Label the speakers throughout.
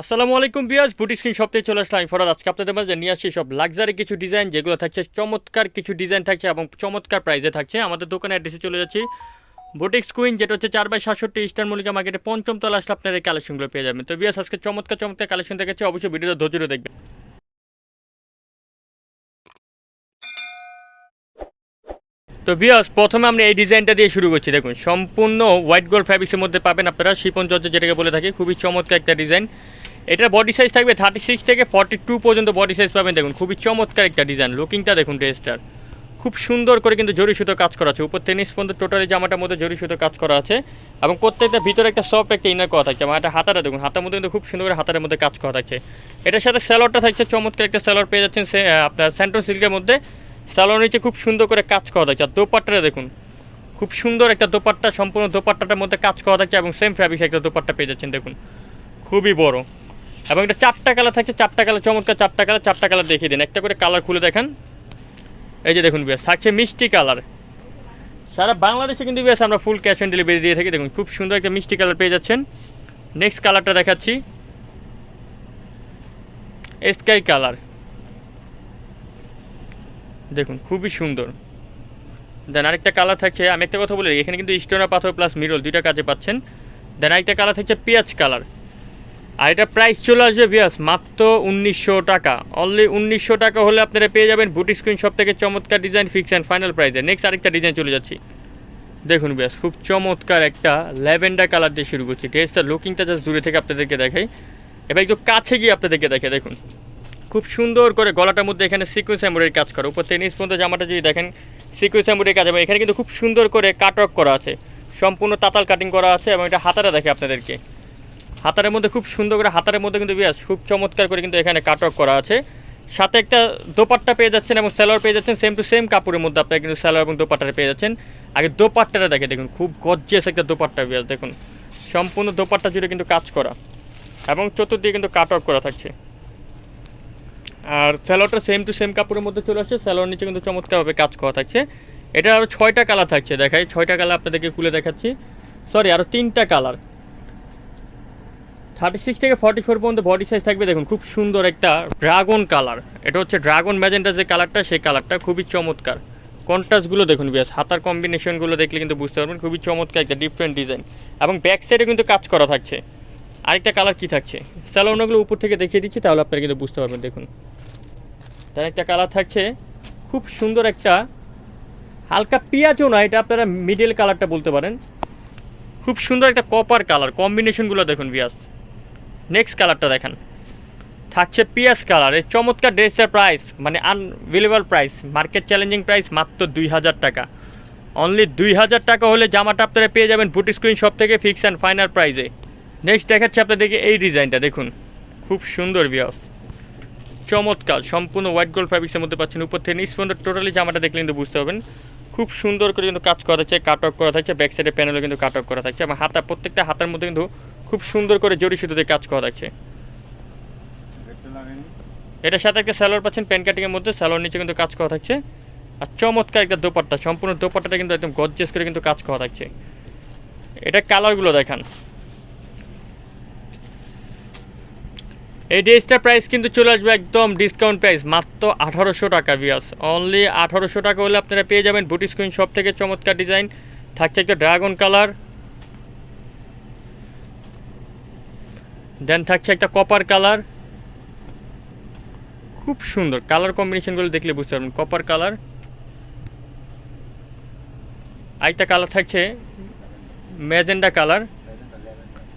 Speaker 1: আসসালামু আলাইকুম বিয়াস বুটি স্ক্রিন থেকে চলে আসলাম ফরাদ। আজকে আপনাদের মাঝে নিয়ে আসছি সব লাক্সারি কিছু ডিজাইন যেগুলো থাকছে, চমৎকার কিছু ডিজাইন থাকছে এবং চমৎকার প্রাইসে থাকছে। আমাদের দোকানে অ্যাড্রেসে চলে যাচ্ছি। বুটিক্স কুইন যেটা হচ্ছে চার বাই সাতষট্টি ইস্টার্ন মল্লিকা মার্কেটে পঞ্চম তলা আসলে আপনার এই কালেকশনগুলো পেয়ে যাবেন। তো বিয়াস আজকে চমৎকার চমৎকার কালেকশন দেখাচ্ছে। অবশ্যই ভিডিওটা ধৈর্য দেখবেন। তো বিয়াস প্রথমে আমরা এই ডিজাইনটা দিয়ে শুরু করছি। দেখুন, সম্পূর্ণ হোয়াইট গোল্ড ফ্যাব্রিক্সের মধ্যে পাবেন আপনারা। শিপন জর্জে যেটাকে বলে থাকি, খুবই চমৎকার একটা ডিজাইন এটার বডি সাইজ থাকবে থার্টি সিক্স থেকে ফর্টি টু পর্যন্ত বডি সাইজ পাবেন। দেখুন, খুবই চমৎকার একটা ডিজাইন লুকিংটা দেখুন ড্রেসটার খুব সুন্দর করে কিন্তু জরি সুতো কাজ করা আছে। উপর টেনিস পর্যন্ত টোটালি জামাটার মধ্যে জরি সুতো কাজ করা আছে। এবং প্রত্যেকটা ভিতরে একটা সফট একটা ইনার করা থাকছে। আমার একটা হাতাটা দেখুন, হাতের মধ্যে কিন্তু খুব সুন্দর করে হাতার মধ্যে কাজ করা থাকছে। এটার সাথে স্যালোয়ারটা থাকছে, চমৎকার একটা স্যালোয়ার পেয়ে যাচ্ছেন আপনার স্যান্টো সিল্কের মধ্যে। স্যালোয়ার নিচে খুব সুন্দর করে কাজ করা থাকছে। আর দোপাট্টাটা দেখুন, খুব সুন্দর একটা দোপাট্টা, সম্পূর্ণ দোপাট্টাটার মধ্যে কাজ করা থাকছে। এবং সেম ফ্যাব্রিক একটা দোপাট্টা পেয়ে যাচ্ছেন, দেখুন। খুবই বড়। এবং এটা চারটা কালার থাকছে, চারটা কালার, চমৎকার চারটা কালার চারটা কালার দেখিয়ে দিন। একটা করে কালার খুলে দেখেন। এই যে দেখুন বেশ থাকছে মিষ্টি কালার। সারা বাংলাদেশে কিন্তু বেশ আমরা ফুল ক্যাশ অন ডেলিভারি দিয়ে থাকি। দেখুন, খুব সুন্দর একটা মিষ্টি কালার পেয়ে যাচ্ছেন। নেক্সট কালারটা দেখাচ্ছি। Sky colour. দেখুন, খুবই সুন্দর। দেন আরেকটা কালার থাকছে, আমি একটা কথা বলি এখানে কিন্তু স্টোনা পাথর প্লাস মিরল দুইটা কাজে পাচ্ছেন। দেন আরেকটা কালার থাকছে পেঁয়াজ কালার। আর এটা প্রাইস চলে আসবে বিয়াস মাত্র উনিশশো টাকা। অনলি উনিশশো টাকা হলে আপনারা পেয়ে যাবেন বুটি স্ক্রিন সব থেকে চমৎকার ডিজাইন ফিক্স অ্যান্ড ফাইনাল প্রাইজে নেক্সট আরেকটা ডিজাইন চলে যাচ্ছি। দেখুন বিয়াস খুব চমৎকার একটা ল্যাভেন্ডার কালার দিয়ে শুরু করছি ড্রেসটা লুকিংটা জাস্ট দূরে থেকে আপনাদেরকে দেখাই। এবার একটু কাছে গিয়ে আপনাদেরকে দেখে দেখুন। খুব সুন্দর করে গলাটার মধ্যে এখানে সিকুয়েন্স এমব্রয়ডারি কাজ করে। উপর টেনিস পর্যন্ত জামাটা যদি দেখেন সিকুয়েন্স এমব্রয়ডারি কাজ হবে এখানে কিন্তু খুব সুন্দর করে কাট করা আছে। সম্পূর্ণ তাতাল কাটিং করা আছে এবং এটা হাতাটা দেখে আপনাদেরকে। হাতারের মধ্যে খুব সুন্দর করে হাতারের মধ্যে কিন্তু বিয়াস খুব চমৎকার করে কিন্তু এখানে কাট অফ করা আছে। সাথে একটা দোপাট্টা পেয়ে যাচ্ছেন এবং স্যালোয়ার পেয়ে যাচ্ছেন সেম টু সেম কাপড়ের মধ্যে আপনারা কিন্তু স্যালোয়ার এবং দোপাট্টাটা পেয়ে যাচ্ছেন। আগে দোপাট্টাটা দেখে দেখুন, খুব গজ্জেস একটা দোপাট্টা বিয়াস, দেখুন। সম্পূর্ণ দোপাট্টা জুড়ে কিন্তু কাজ করা এবং চতুর্দিকে কিন্তু কাট অফ করা থাকছে। আর স্যালোয়ারটা সেম টু সেম কাপড়ের মধ্যে চলে আসছে স্যালোয়ার নিচে কিন্তু চমৎকারভাবে কাজ করা থাকছে। এটা আরও ছয়টা কালার থাকছে, দেখাই, ছয়টা কালার আপনাদেরকে খুলে দেখাচ্ছি। সরি আরও তিনটা কালার থার্টি সিক্স থেকে ফর্টি ফোর পর্যন্ত বডি সাইজ থাকবে। দেখুন, খুব সুন্দর একটা ড্রাগন কালার এটা হচ্ছে ড্রাগন ম্যাজেন্টা যে কালারটা সেই কালারটা খুবই চমৎকার। কন্ট্রাস্টগুলো দেখুন বেশ হাতার কম্বিনেশনগুলো দেখলে কিন্তু বুঝতে পারবেন, খুবই চমৎকার একটা ডিফারেন্ট ডিজাইন এবং ব্যাক সাইডে কিন্তু কাজ করা থাকছে। আরেকটা কালার কি থাকছে? স্যালোনাগুলো উপর থেকে দেখিয়ে দিচ্ছি, তাহলে আপনারা কিন্তু বুঝতে পারবেন, দেখুন। তার একটা কালার থাকছে, খুব সুন্দর একটা হালকা পেঁয়াজও না এটা আপনারা মিডল কালারটা বলতে পারেন। খুব সুন্দর একটা কপার কালার কম্বিনেশনগুলো দেখুন বিয়াস নেক্সট কালারটা দেখেন। থাকছে পিয়াস কালার এই চমৎকার ড্রেসের প্রাইস মানে unbelievable price market challenging price মাত্র দুই হাজার টাকা। অনলি দুই হাজার টাকা হলে জামাটা আপনারা পেয়ে যাবেন বুটি স্ক্রিন শপ থেকে ফিক্স অ্যান্ড ফাইনাল প্রাইসে নেক্সট দেখাচ্ছে আপনাদেরকে এই ডিজাইনটা, দেখুন। খুব সুন্দর বিয়াস চমৎকার, সম্পূর্ণ হোয়াইট গোল্ড ফ্যাব্রিক্সের মধ্যে পাচ্ছেন। উপর থেকে নিচ পর্যন্ত টোটালি জামাটা দেখলে কিন্তু বুঝতে পারবেন। খুব সুন্দর করে কিন্তু কাজ করা থাকছে কাট অফ করা থাকছে ব্যাক সাইডে প্যানেলও কিন্তু কাট অফ করা থাকছে এবং হাতা, প্রত্যেকটা হাতার মধ্যে কিন্তু খুব সুন্দর করে সুতো দিয়ে কাজ করা থাকছে। এটার সাথে একটা স্যালোয়ার পাচ্ছেন প্যান কাটিংয়ের মধ্যে স্যালোয়ার নিচে কিন্তু কাজ করা থাকছে। আর চমৎকার একটা দোপাট্টা, সম্পূর্ণ দোপাট্টাটা কিন্তু একদম গজ্জেস করে কিন্তু কাজ করা থাকছে। এটা কালারগুলো দেখান। এই ড্রেসটার প্রাইস কিন্তু চলে আসবে একদম ডিসকাউন্ট প্রাইস মাত্র আঠারোশো টাকা বিয়াস অনলি আঠারোশো টাকা হলে আপনারা পেয়ে যাবেন বুটি স্ক্রিন শপ থেকে চমৎকার ডিজাইন থাকছে একটা ড্রাগন কালার দেন থাকছে একটা কপার কালার খুব সুন্দর। কালার কম্বিনেশনগুলো দেখলে বুঝতে পারবেন। কপার কালার আরেকটা কালার থাকছে magenta colour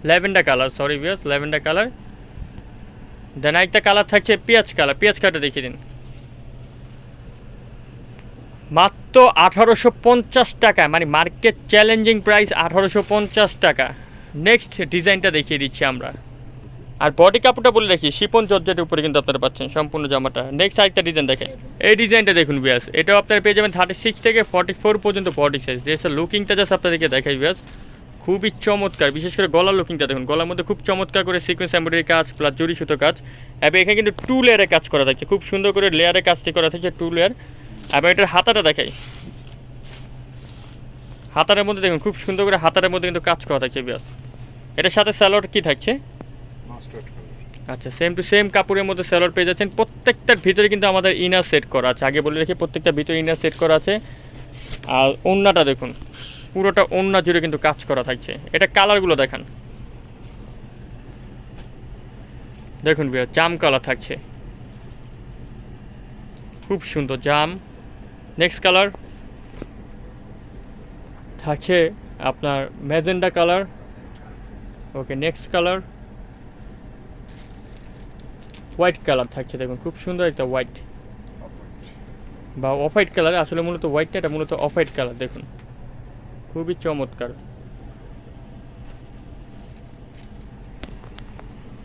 Speaker 1: lavender colour sorry বিয়াস ল্যাভেন্ডার কালার দেন আরেকটা কালার থাকছে পেঁয়াজ কালার পেঁয়াজ কালারটা দেখিয়ে দিন। মাত্র আঠারোশো পঞ্চাশ টাকা। মানে মার্কেট চ্যালেঞ্জিং প্রাইস আঠারোশো পঞ্চাশ টাকা। নেক্সট ডিজাইনটা দেখিয়ে দিচ্ছি আমরা। আর বডি কাপড়টা বলে রাখি শিপন জর্জেটের উপরে কিন্তু আপনারা পাচ্ছেন সম্পূর্ণ জামাটা। নেক্সট আরেকটা ডিজাইন দেখেন। এই ডিজাইনটা দেখুন বিয়াস এটাও আপনারা পেয়ে যাবেন থার্টি সিক্স থেকে ফর্টি ফোর পর্যন্ত বডি সাইজ ড্রেসের লুকিংটা জাস্ট আপনাদেরকে দেখাই বিয়াস খুবই চমৎকার, বিশেষ করে গলার লুকিংটা দেখুন। গলার মধ্যে খুব চমৎকার করে সিকোয়েন্স এমব্রয়ডারি কাজ প্লাস জরি সুতো কাজ। এবং এখানে কিন্তু টু লেয়ারে কাজ করা থাকছে। খুব সুন্দর করে লেয়ারে কাজটি করা থাকছে টু লেয়ার এবং এটার হাতাটা দেখাই। হাতারের মধ্যে দেখুন, খুব সুন্দর করে হাতারের মধ্যে কিন্তু কাজ করা থাকছে বিয়াস এটার সাথে স্যালোয়ার কি থাকছে? আচ্ছা সেম টু সেম কাপড়ের মধ্যে সেলার পেয়ে যাচ্ছেন। প্রত্যেকটার ভিতরে কিন্তু আমাদের ইনার সেট করা আছে। আগে বলে রেখে প্রত্যেকটা ভিতরে ইনার সেট করা আছে। আর ওন্নাটা দেখুন, পুরোটা ওন্না জুড়ে কিন্তু কাজ করা থাকছে। এটা কালারগুলো দেখান। দেখুন বিয়া জাম কালার থাকছে। খুব সুন্দর জাম। নেক্সট কালার থাকছে আপনার magenta colour. Okay next colour white colour থাকছে, দেখুন, খুব সুন্দর একটা হোয়াইট বা অফ হোয়াইট কালার আসলে মূলত হোয়াইটটা এটা মূলত অফ হোয়াইট কালার দেখুন। খুবই চমৎকার।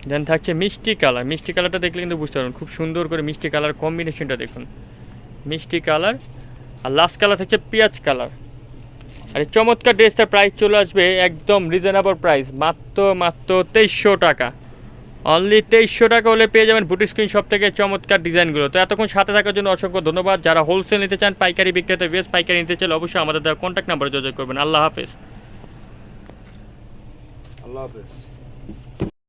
Speaker 1: দেন থাকছে মিষ্টি কালার মিষ্টি কালারটা দেখলে কিন্তু বুঝতে পারবেন, খুব সুন্দর করে মিষ্টি কালার কম্বিনেশনটা দেখুন। মিষ্টি কালার আর লাস্ট কালার থাকছে পেঁয়াজ কালার আর এই চমৎকার ড্রেসটার প্রাইস চলে আসবে একদম রিজনেবল প্রাইস মাত্র মাত্র তেইশশো টাকা। অনলি তেইশশো টাকা হলে পেয়ে যাবেন বুটি স্ক্রিন সব থেকে চমৎকার ডিজাইনগুলো। তো এতক্ষণ সাথে থাকার জন্য অসংখ্য ধন্যবাদ। যারা হোলসেল নিতে চান, পাইকারি বিক্রেতা বেশ পাইকারি নিতে চাইলে অবশ্যই আমাদের দেওয়া কন্ট্যাক্ট নাম্বারে যোগাযোগ করবেন। আল্লাহ হাফেজ।
Speaker 2: আল্লাহ হাফেজ।